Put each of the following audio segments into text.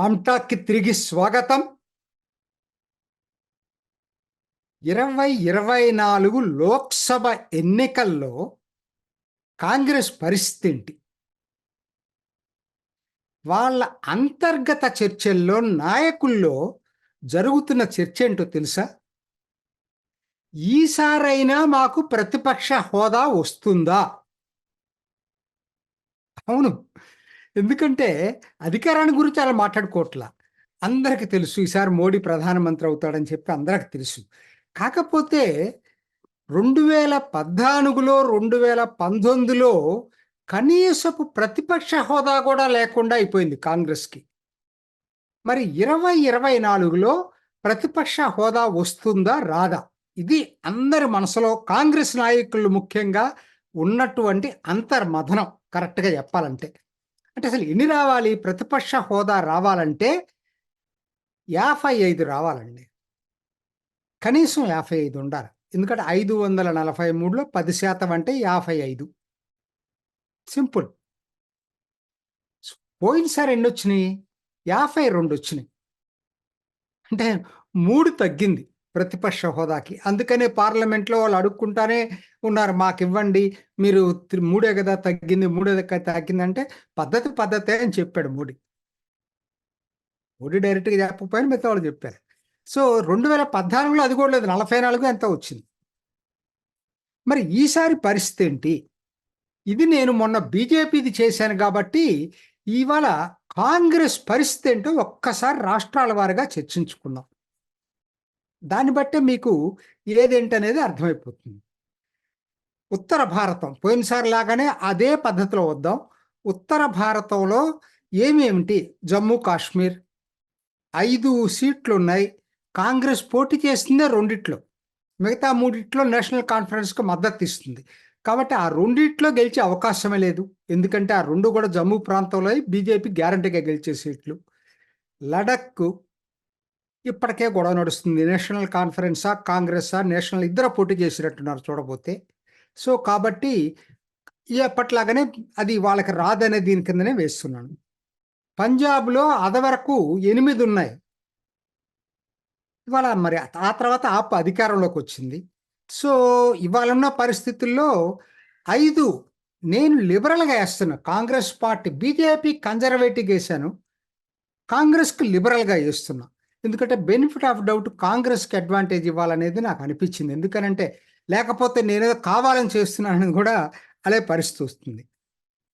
ఆమ్టాక్కి తిరిగి స్వాగతం. ఇరవై ఇరవై నాలుగు లోక్సభ ఎన్నికల్లో కాంగ్రెస్ పరిస్థితి ఏంటి? వాళ్ళ అంతర్గత చర్చల్లో నాయకుల్లో జరుగుతున్న చర్చ ఏంటో తెలుసా? ఈసారైనా మాకు ప్రతిపక్ష హోదా వస్తుందా? అవును ఎందుకంటే అధికారాన్ని గురించి అలా మాట్లాడుకోవట్లా. అందరికి తెలుసు ఈసారి మోడీ ప్రధానమంత్రి అవుతాడని చెప్పి అందరికి తెలుసు. కాకపోతే రెండు వేల పద్నాలుగులో రెండు వేల పంతొమ్మిదిలో కనీసపు ప్రతిపక్ష హోదా కూడా లేకుండా అయిపోయింది కాంగ్రెస్కి. మరి ఇరవై ఇరవై నాలుగులో ప్రతిపక్ష హోదా వస్తుందా రాదా? ఇది అందరి మనసులో కాంగ్రెస్ నాయకులు ముఖ్యంగా ఉన్నటువంటి అంతర్మథనం కరెక్ట్గా చెప్పాలంటే. అంటే అసలు ఎన్ని రావాలి? ప్రతిపక్ష హోదా రావాలంటే యాభై ఐదు రావాలండి. కనీసం యాభై ఐదు ఉండాలి. ఎందుకంటే ఐదు వందల నలభై మూడులో పది శాతం అంటే యాభై ఐదు. సింపుల్. పోయినసారి ఎన్ని వచ్చినాయి? యాభై రెండు వచ్చినాయి. అంటే మూడు తగ్గింది. ప్రతిపక్ష హోదాకి. అందుకనే పార్లమెంట్లో వాళ్ళు అడుక్కుంటానే ఉన్నారు మాకు ఇవ్వండి మీరు మూడే కదా తగ్గింది మూడే కదా తగ్గిందంటే పద్ధతి పద్ధతే అని చెప్పాడు మోడీ. మోడీ డైరెక్ట్గా చెప్పకపోయినా మిగతా వాళ్ళు చెప్పారు. సో రెండు వేల పద్నాలుగులో అది కూడా లేదు నలభై నాలుగు ఎంత వచ్చింది. మరి ఈసారి పరిస్థితి ఏంటి? ఇది నేను మొన్న బీజేపీది చేశాను కాబట్టి ఇవాళ కాంగ్రెస్ పరిస్థితి ఏంటో ఒక్కసారి రాష్ట్రాల వారిగా చర్చించుకుందాం. దాన్ని బట్టే మీకు ఏదేంటనేది అర్థమైపోతుంది. ఉత్తర భారతం పోయినసారి లాగానే అదే పద్ధతిలో వద్దాం. ఉత్తర భారతంలో ఏమేమిటి? జమ్మూ కాశ్మీర్ ఐదు సీట్లు ఉన్నాయి కాంగ్రెస్ పోటీ చేసిందే రెండిట్లో. మిగతా మూడిట్లో నేషనల్ కాన్ఫరెన్స్కి మద్దతు ఇస్తుంది. కాబట్టి ఆ రెండిట్లో గెలిచే అవకాశమే లేదు. ఎందుకంటే ఆ రెండు కూడా జమ్మూ ప్రాంతంలో బీజేపీ గ్యారంటీగా గెలిచే సీట్లు. లడక్ ఇప్పటికే గొడవ నడుస్తుంది. నేషనల్ కాన్ఫరెన్సా కాంగ్రెసా నేషనల్ ఇద్దరు పోటీ చేసినట్టున్నారు చూడబోతే. సో కాబట్టి ఎప్పట్లాగానే అది వాళ్ళకి రాదనే దీని కిందనే వేస్తున్నాను. పంజాబ్లో అదవరకు ఎనిమిది ఉన్నాయి. ఇవాళ మరి ఆ తర్వాత ఆప్ అధికారంలోకి వచ్చింది. సో ఇవాళ ఉన్న పరిస్థితుల్లో ఐదు నేను లిబరల్గా వేస్తున్నా. కాంగ్రెస్ పార్టీ బీజేపీ కన్జర్వేటివ్ వేశాను. కాంగ్రెస్కి లిబరల్గా వేస్తున్నా. ఎందుకంటే బెనిఫిట్ ఆఫ్ డౌట్ కాంగ్రెస్కి అడ్వాంటేజ్ ఇవ్వాలనేది నాకు అనిపించింది. ఎందుకనంటే లేకపోతే నేనేదో కావాలని చేస్తున్నానని కూడా అదే పరిస్థితి వస్తుంది.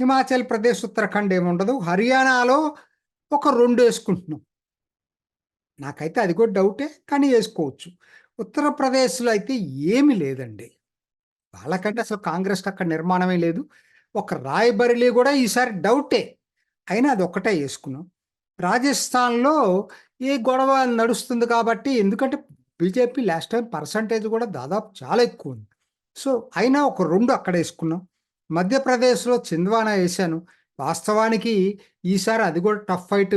హిమాచల్ ప్రదేశ్ ఉత్తరాఖండ్ ఏముండదు. హర్యానాలో ఒక రెండు వేసుకుంటున్నాం. నాకైతే అది కూడా డౌటే కానీ వేసుకోవచ్చు. ఉత్తరప్రదేశ్లో అయితే ఏమి లేదండి. వాళ్ళకంటే అసలు కాంగ్రెస్ అక్కడ నిర్మాణమే లేదు. ఒక రాయబరిలీ కూడా ఈసారి డౌటే. అయినా అది ఒకటే వేసుకున్నాం. రాజస్థాన్లో ఏ గొడవ నడుస్తుంది కాబట్టి ఎందుకంటే బీజేపీ లాస్ట్ టైం పర్సంటేజ్ కూడా దాదాపు చాలా ఎక్కువ ఉంది. సో అయినా ఒక రెండు అక్కడ వేసుకున్నాం. మధ్యప్రదేశ్లో చింద్వానా వేశాను. వాస్తవానికి ఈసారి అది కూడా టఫ్ ఫైట్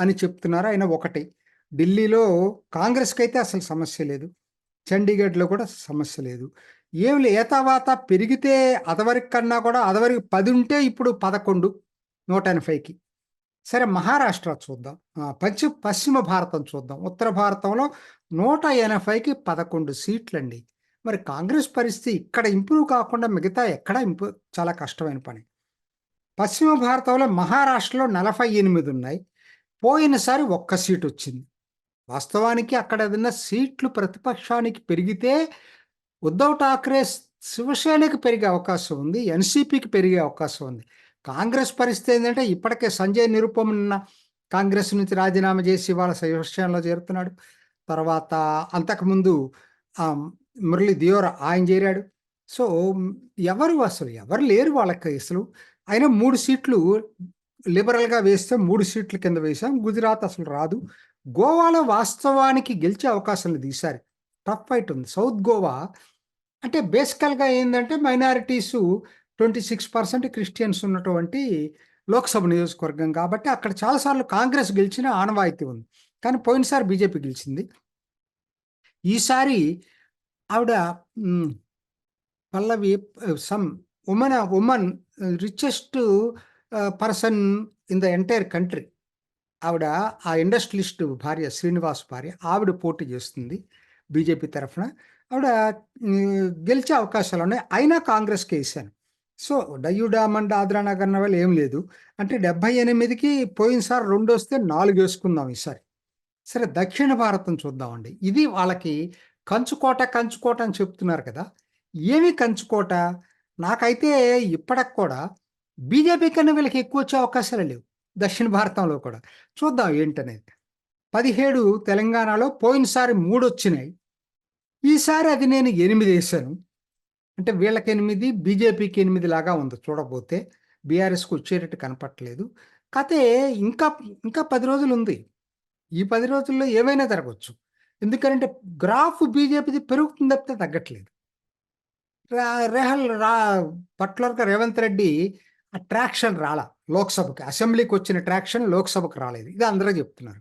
అని చెప్తున్నారు. ఆయన ఒకటి. ఢిల్లీలో కాంగ్రెస్కి అయితే అసలు సమస్య లేదు. చండీగఢ్లో కూడా సమస్య లేదు. ఏం లే ఏతావాత పెరిగితే అదవరికి కన్నా కూడా అదవరికి పది ఉంటే ఇప్పుడు పదకొండు నూట ఎనభైకి. సరే మహారాష్ట్ర చూద్దాం. పశ్చిమ పశ్చిమ భారతం చూద్దాం. ఉత్తర భారతంలో నూట ఎనభైకి పదకొండు సీట్లండి. మరి కాంగ్రెస్ పరిస్థితి ఇక్కడ ఇంప్రూవ్ కాకుండా మిగతా ఎక్కడ ఇంప్రూవ్ చాలా కష్టమైన పని. పశ్చిమ భారతంలో మహారాష్ట్రలో నలభై ఎనిమిది ఉన్నాయి. పోయినసారి ఒక్క సీట్ వచ్చింది. వాస్తవానికి అక్కడ ఏదైనా సీట్లు ప్రతిపక్షానికి పెరిగితే ఉద్ధవ్ ఠాక్రే శివసేనకి పెరిగే అవకాశం ఉంది ఎన్సీపీకి పెరిగే అవకాశం ఉంది. కాంగ్రెస్ పరిస్థితి ఏంటంటే ఇప్పటికే సంజయ్ నిరుపమన్న కాంగ్రెస్ నుంచి రాజీనామా చేసి వాళ్ళ శివసేనలో చేరుతున్నాడు. తర్వాత అంతకుముందు మురళి దియోర ఆయన చేరాడు. సో ఎవరు అసలు ఎవరు లేరు వాళ్ళకి అసలు. అయినా మూడు సీట్లు లిబరల్గా వేస్తే మూడు సీట్ల కింద వేసాం గుజరాత్ అసలు రాదు. గోవాలో వాస్తవానికి గెలిచే అవకాశం లేదు ఈసారి టఫ్ ఫైట్ ఉంది. సౌత్ గోవా అంటే బేసికల్గా ఏంటంటే minorities twenty six percent Christians ఉన్నటువంటి లోక్సభ నియోజకవర్గం కాబట్టి అక్కడ చాలాసార్లు కాంగ్రెస్ గెలిచిన ఆనవాయితీ ఉంది. కానీ పోయినసారి బీజేపీ గెలిచింది. ఈసారి ఆవిడ Pallavi some women women richest person in the entire country ఆవిడ ఆ ఇండస్ట్రియలిస్ట్ భార్య శ్రీనివాస్ భార్య ఆవిడ పోటీ చేస్తుంది బీజేపీ తరఫున. ఆవిడ గెలిచే అవకాశాలు ఉన్నాయి. అయినా కాంగ్రెస్కి వేసాను. సో డయ్యూ డామండ్ ఆద్రా నగర్ వాళ్ళు ఏం లేదు. అంటే డెబ్బై ఎనిమిదికి పోయినసారి రెండు వస్తే నాలుగు వేసుకుందాం ఈసారి. సరే దక్షిణ భారతం చూద్దామండి. ఇది వాళ్ళకి కంచుకోట కంచుకోట అని చెప్తున్నారు కదా. ఏమి కంచుకోట? నాకైతే ఇప్పటికి కూడా బీజేపీ కన్నా వీళ్ళకి ఎక్కువ వచ్చే అవకాశాలు లేవు. దక్షిణ భారతంలో కూడా. చూద్దాం ఏంటనేది. పదిహేడు తెలంగాణలో పోయినసారి మూడు వచ్చినాయి ఈసారి అది నేను ఎనిమిది వేసాను. అంటే వీళ్ళకి ఎనిమిది బీజేపీకి ఎనిమిది లాగా ఉంది చూడబోతే. బీఆర్ఎస్కి వచ్చేటట్టు కనపట్లేదు కాకపోతే ఇంకా ఇంకా పది రోజులు ఉంది ఈ పది రోజుల్లో ఏమైనా జరగవచ్చు ఎందుకంటే గ్రాఫ్ బీజేపీది పెరుగుతుంది తప్పితే తగ్గట్లేదు. రా- రేహల్ రా పర్టికులర్గా రేవంత్ రెడ్డి ఆ ట్రాక్షన్ రాలా లోక్సభకి. అసెంబ్లీకి వచ్చిన ట్రాక్షన్ లోక్సభకు రాలేదు. ఇది అందరూ చెప్తున్నారు.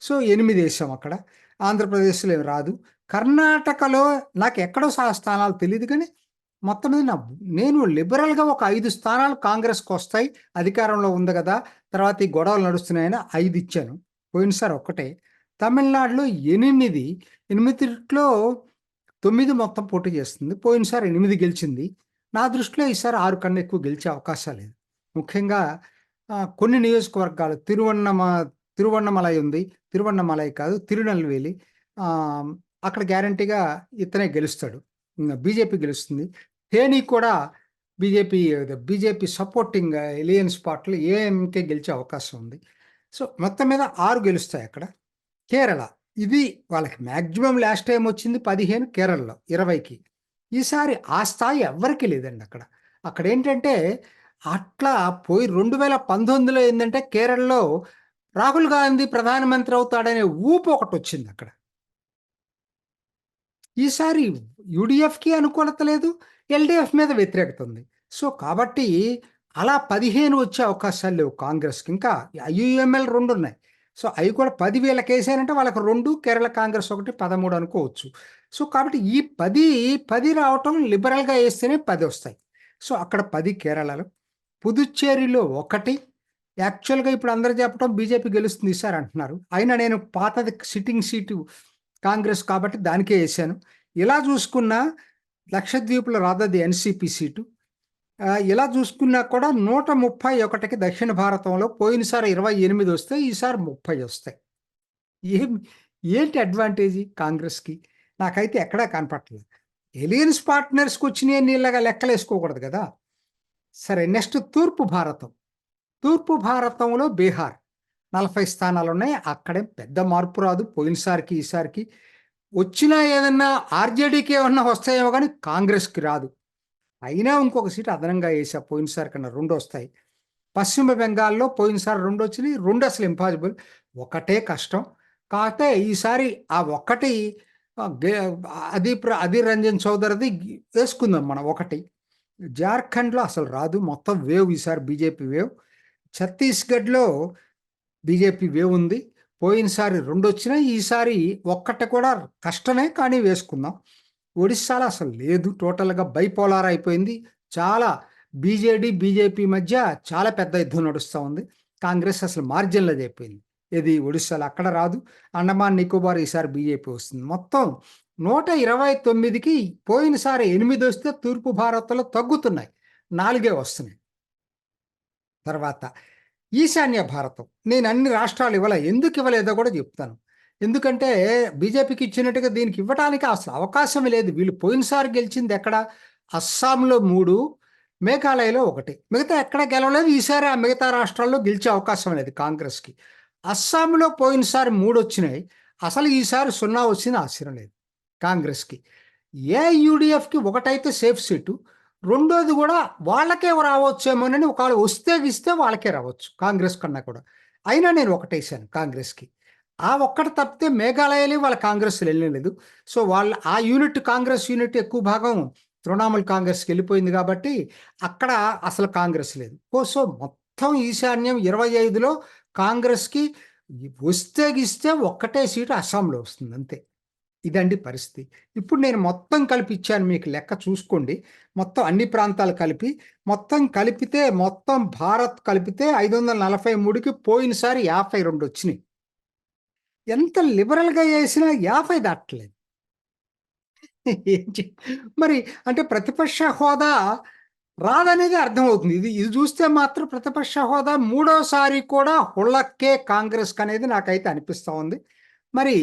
సో ఎనిమిది వేసాం అక్కడ. ఆంధ్రప్రదేశ్లో ఏం రాదు. కర్ణాటకలో నాకు ఎక్కడో సా స్థానాలు తెలియదు కానీ మొత్తం మీద నా నేను లిబరల్గా ఒక ఐదు స్థానాలు కాంగ్రెస్కి వస్తాయి అధికారంలో ఉంది కదా తర్వాత ఈ గొడవలు నడుస్తున్నాయని ఐదు ఇచ్చాను. పోయినసారి ఒక్కటే. తమిళనాడులో ఎనిమిది ఎనిమిదిలో తొమ్మిది మొత్తం పోటీ చేస్తుంది పోయినసారి ఎనిమిది గెలిచింది. నా దృష్టిలో ఈసారి ఆరు కన్నా ఎక్కువ గెలిచే అవకాశాలు లేదు. ముఖ్యంగా కొన్ని నియోజకవర్గాలు తిరువన్నమ తిరువన్నమలై ఉంది తిరువన్నమలై కాదు తిరునెల్వేలి అక్కడ గ్యారంటీగా ఇతనే గెలుస్తాడు. బీజేపీ గెలుస్తుంది. తేని కూడా బీజేపీ బీజేపీ సపోర్టింగ్ ఎలియన్స్ పార్టీలు ఏఎంకే గెలిచే అవకాశం ఉంది. సో మొత్తం మీద ఆరు గెలుస్తాయి అక్కడ. కేరళ ఇది వాళ్ళకి మ్యాక్సిమం లాస్ట్ టైం వచ్చింది పదిహేను కేరళలో ఇరవైకి. ఈసారి ఆ స్థాయి ఎవ్వరికీ లేదండి అక్కడ. అక్కడ ఏంటంటే అట్లా పోయి రెండు వేల పంతొమ్మిదిలో ఏంటంటే కేరళలో రాహుల్ గాంధీ ప్రధానమంత్రి అవుతాడనే ఊపు ఒకటి వచ్చింది అక్కడ. ఈసారి యూడిఎఫ్కి అనుకూలత లేదు. ఎల్డిఎఫ్ మీద వ్యతిరేకత ఉంది. సో కాబట్టి అలా పదిహేను వచ్చే అవకాశాలు లేవు కాంగ్రెస్కి. ఇంకా ఐయుఎంఎల్ రెండు ఉన్నాయి. సో అవి కూడా పది వీళ్ళకి వేసారంటే వాళ్ళకి రెండు కేరళ కాంగ్రెస్ ఒకటి పదమూడు అనుకోవచ్చు. సో కాబట్టి ఈ పది పది రావటం లిబరల్గా వేస్తేనే పది వస్తాయి. సో అక్కడ పది కేరళలో పుదుచ్చేరిలో ఒకటి. యాక్చువల్గా ఇప్పుడు అందరూ చెప్పడం బీజేపీ గెలుస్తుంది సార్ అంటున్నారు. అయినా నేను పాతది సిట్టింగ్ సీటు కాంగ్రెస్ కాబట్టి దానికే వేసాను. ఇలా చూసుకున్నా లక్షద్వీప్లో రాదది ఎన్సిపి సీటు. ఇలా చూసుకున్నా కూడా నూట ముప్పై ఒకటికి దక్షిణ భారతంలో పోయినసారి ఇరవై ఎనిమిది వస్తే ఈసారి ముప్పై వస్తాయి. ఏం ఏంటి అడ్వాంటేజీ కాంగ్రెస్కి? నాకైతే ఎక్కడా కనపట్లేదు ఎలియన్స్ పార్ట్నర్స్కి వచ్చినాయి నీళ్ళగా లెక్కలేసుకోకూడదు కదా. సరే నెక్స్ట్ తూర్పు భారతం. తూర్పు భారతంలో బీహార్. నలభై స్థానాలు ఉన్నాయి అక్కడే పెద్ద మార్పు రాదు. పోయినసారికి ఈసారికి వచ్చినా ఏదన్నా ఆర్జేడీకి ఏమన్నా వస్తాయేమో కానీ కాంగ్రెస్కి రాదు. అయినా ఇంకొక సీట్ అదనంగా వేసా పోయినసారి కన్నా రెండు వస్తాయి. పశ్చిమ బెంగాల్లో పోయినసారి రెండు వచ్చినాయి రెండు అసలు ఇంపాసిబుల్. ఒకటే కష్టం. కాకపోతే ఈసారి ఆ ఒక్కటి అది ప్ర- అది రంజన్ చౌదరిది వేసుకుందాం మనం ఒకటి. జార్ఖండ్లో అసలు రాదు. మొత్తం వేవ్ ఈసారి బీజేపీ వేవ్. ఛత్తీస్గఢ్లో బీజేపీ వేవ్ ఉంది. పోయినసారి రెండు వచ్చినాయి ఈసారి ఒక్కటి కూడా కష్టమే కానీ వేసుకుందాం. ఒడిస్సాలో అసలు లేదు. టోటల్గా బైపోలార్ అయిపోయింది. చాలా బీజేడీ బీజేపీ మధ్య చాలా పెద్ద యుద్ధం నడుస్తూ ఉంది. కాంగ్రెస్ అసలు మార్జిన్లో అయిపోయింది. ఇది ఒడిస్సాలో అక్కడ రాదు. అండమాన్ నికోబార్ ఈసారి బీజేపీ వస్తుంది. మొత్తం నూట ఇరవై తొమ్మిదికి పోయినసారి ఎనిమిది వస్తే తూర్పు భారత్లో తగ్గుతున్నాయి. నాలుగే వస్తున్నాయి. తర్వాత ఈశాన్య భారతం. నేను అన్ని రాష్ట్రాలు ఇవ్వలే. ఎందుకు ఇవ్వలేదో కూడా చెప్తాను. ఎందుకంటే బీజేపీకి ఇచ్చినట్టుగా దీనికి ఇవ్వడానికి అసలు అవకాశం లేదు. వీళ్ళు పోయినసారి గెలిచింది ఎక్కడ? అస్సాంలో మూడు మేఘాలయలో ఒకటి. మిగతా ఎక్కడ గెలవలేదు. ఈసారి ఆ మిగతా రాష్ట్రాల్లో గెలిచే అవకాశం లేదు కాంగ్రెస్కి. అస్సాంలో పోయినసారి మూడు వచ్చినాయి. అసలు ఈసారి సున్నా వచ్చింది ఆశ్చర్యం లేదు కాంగ్రెస్కి. ఏ యూడిఎఫ్కి ఒకటైతే సేఫ్ సీటు. రెండోది కూడా వాళ్ళకే రావచ్చేమోనని ఒకవేళ వస్తే ఇస్తే వాళ్ళకే రావచ్చు కాంగ్రెస్ కన్నా కూడా. అయినా నేను ఒకటేసాను కాంగ్రెస్కి. ఆ ఒక్కటి తప్పితే మేఘాలయలో వాళ్ళ కాంగ్రెస్ వెళ్ళలేదు. సో వాళ్ళ ఆ యూనిట్ కాంగ్రెస్ యూనిట్ ఎక్కువ భాగం తృణమూల్ కాంగ్రెస్కి వెళ్ళిపోయింది కాబట్టి అక్కడ అసలు కాంగ్రెస్ లేదు. సో మొత్తం ఈశాన్యం ఇరవై ఐదులో కాంగ్రెస్కి వస్తే గిస్తే ఒక్కటే సీటు అస్సాంలో వస్తుంది అంతే. ఇదండి పరిస్థితి. ఇప్పుడు నేను మొత్తం కలిపి ఇచ్చాను మీకు లెక్క చూసుకోండి. మొత్తం అన్ని ప్రాంతాలు కలిపి, మొత్తం కలిపితే మొత్తం భారత్ కలిపితే 543కి పోయినసారి 52 వచ్చినాయి. ఎంత లిబరల్‌గా వేసినా యాభై దాటలేదు మరి అంటే ప్రతిపక్ష హోదా రాదనేది అర్థమవుతుంది. ఇది ఇది చూస్తే మాత్రం ప్రతిపక్ష హోదా మూడోసారి కూడా హుళ్ళక్కే కాంగ్రెస్‌కనేది నాకైతే అనిపిస్తూ ఉంది. మరి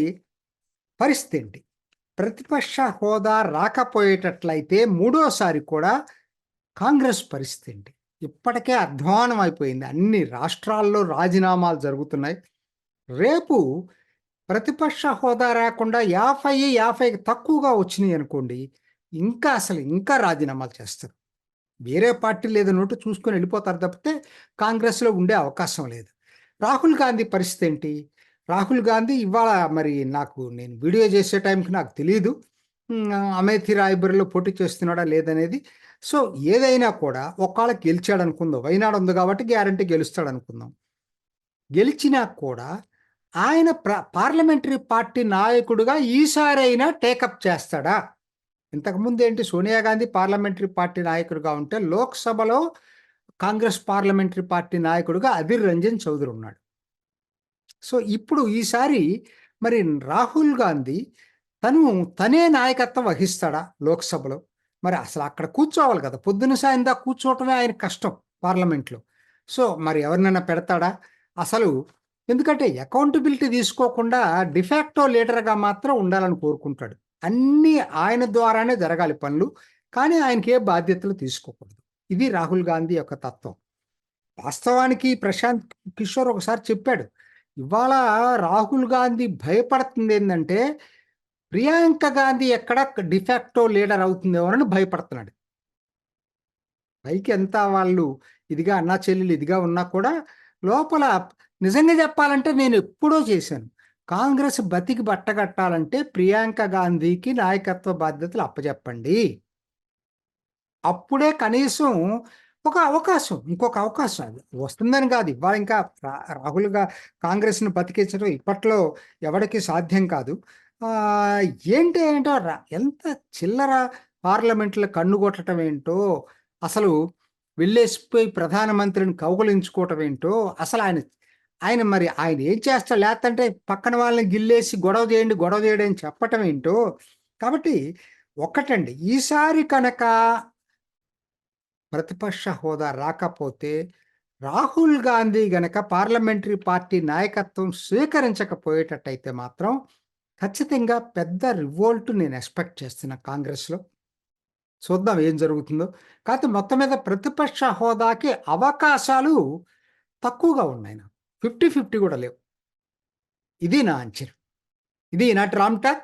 పరిస్థితి ఏంటి? ప్రతిపక్ష హోదా రాకపోయేటట్లయితే మూడోసారి కూడా కాంగ్రెస్ పరిస్థితి ఏంటి? ఇప్పటికే అధ్వానం అయిపోయింది. అన్ని రాష్ట్రాల్లో రాజీనామాలు జరుగుతున్నాయి. రేపు ప్రతిపక్ష హోదా రాకుండా 50, 50కి తక్కువగా వచ్చినాయి అనుకోండి. ఇంకా అసలు ఇంకా రాజీనామాలు చేస్తారు. వేరే పార్టీలు ఏదో నోటు చూసుకొని వెళ్ళిపోతారు తప్పితే కాంగ్రెస్‌లో ఉండే అవకాశం లేదు. రాహుల్ గాంధీ పరిస్థితి ఏంటి? రాహుల్ గాంధీ ఇవాళ మరి నాకు నేను వీడియో చేసే టైంకి నాకు తెలియదు హ్మ్. అమేథీ పోటీ చేస్తున్నాడా లేదనేది. సో, ఏదైనా కూడా ఒకవేళ గెలిచాడు అనుకుందాం వైనాడు ఉంది కాబట్టి గ్యారంటీ గెలుస్తాడనుకుందాం. గెలిచినా కూడా ఆయన ప్ర పార్లమెంటరీ పార్టీ నాయకుడిగా ఈసారైనా టేకప్ చేస్తాడా? ఇంతకుముందు ఏంటి సోనియా గాంధీ పార్లమెంటరీ పార్టీ నాయకుడిగా ఉంటే లోక్‌సభలో కాంగ్రెస్ పార్లమెంటరీ పార్టీ నాయకుడిగా అధిర్ రంజన్ చౌదరి ఉన్నాడు. సో, ఇప్పుడు ఈసారి మరి రాహుల్ గాంధీ తను తనే నాయకత్వం వహిస్తాడా లోక్‌సభలో? మరి అసలు అక్కడ కూర్చోవాలి కదా! పొద్దున సాయం కూర్చోవటమే ఆయన కష్టం పార్లమెంట్‌లో. సో, మరి ఎవరినైనా పెడతాడా? అసలు ఎందుకంటే అకౌంటబిలిటీ తీసుకోకుండా డిఫాక్టో లీడర్‌గా మాత్రం ఉండాలని కోరుకుంటాడు. అన్నీ ఆయన ద్వారానే జరగాలి పనులు. కానీ ఆయనకి ఏ బాధ్యతలు తీసుకోకూడదు. ఇది రాహుల్ గాంధీ యొక్క తత్వం. వాస్తవానికి ప్రశాంత్ కిషోర్ ఒకసారి చెప్పాడు. ఇవాళ రాహుల్ గాంధీ భయపడుతుంది ఏంటంటే ప్రియాంక గాంధీ ఎక్కడ డిఫాక్టో లీడర్ అవుతుందేమోనని భయపడుతున్నాడు. పైకి ఎంత వాళ్ళు ఇదిగా అన్నా చెల్లెలు ఇదిగా ఉన్నా కూడా లోపల నిజంగా చెప్పాలంటే నేను ఎప్పుడో చేశాను. కాంగ్రెస్ బతికి బట్టగట్టాలంటే ప్రియాంక గాంధీకి నాయకత్వ బాధ్యతలు అప్పచెప్పండి అప్పుడే కనీసం ఒక అవకాశం, ఇంకొక అవకాశం అది వస్తుందని కాదు. ఇవాళ ఇంకా రా రాహుల్గా కాంగ్రెస్‌ని బతికించడం ఇప్పట్లో ఎవడికి సాధ్యం కాదు. ఏంటి ఏంటో ఎంత చిల్లర పార్లమెంట్‌లో కన్నుకొట్టడం ఏంటో, అసలు వెళ్ళేసిపోయి ప్రధానమంత్రిని కౌగులించుకోవటం ఏంటో, అసలు ఆయన ఆయన మరి ఆయన ఏం చేస్తాడు? లేదంటే పక్కన వాళ్ళని గిల్లేసి గొడవ చేయండి, గొడవ చేయండి అని చెప్పటం ఏంటో. కాబట్టి ఒక్కటండి ఈసారి కనుక ప్రతిపక్ష హోదా రాకపోతే రాహుల్ గాంధీ గనక పార్లమెంటరీ పార్టీ నాయకత్వం స్వీకరించకపోయేటట్టయితే మాత్రం ఖచ్చితంగా పెద్ద రివోల్ట్ నేను ఎక్స్‌పెక్ట్ చేస్తున్నా కాంగ్రెస్‌లో. చూద్దాం ఏం జరుగుతుందో. కాకపోతే మొత్తం మీద ప్రతిపక్ష హోదాకి అవకాశాలు తక్కువగా ఉన్నాయి నాకు. 50, 50 కూడా లేవు. ఇది నా అంచనా. ఇది ఈనాటి రామ్ టాక్.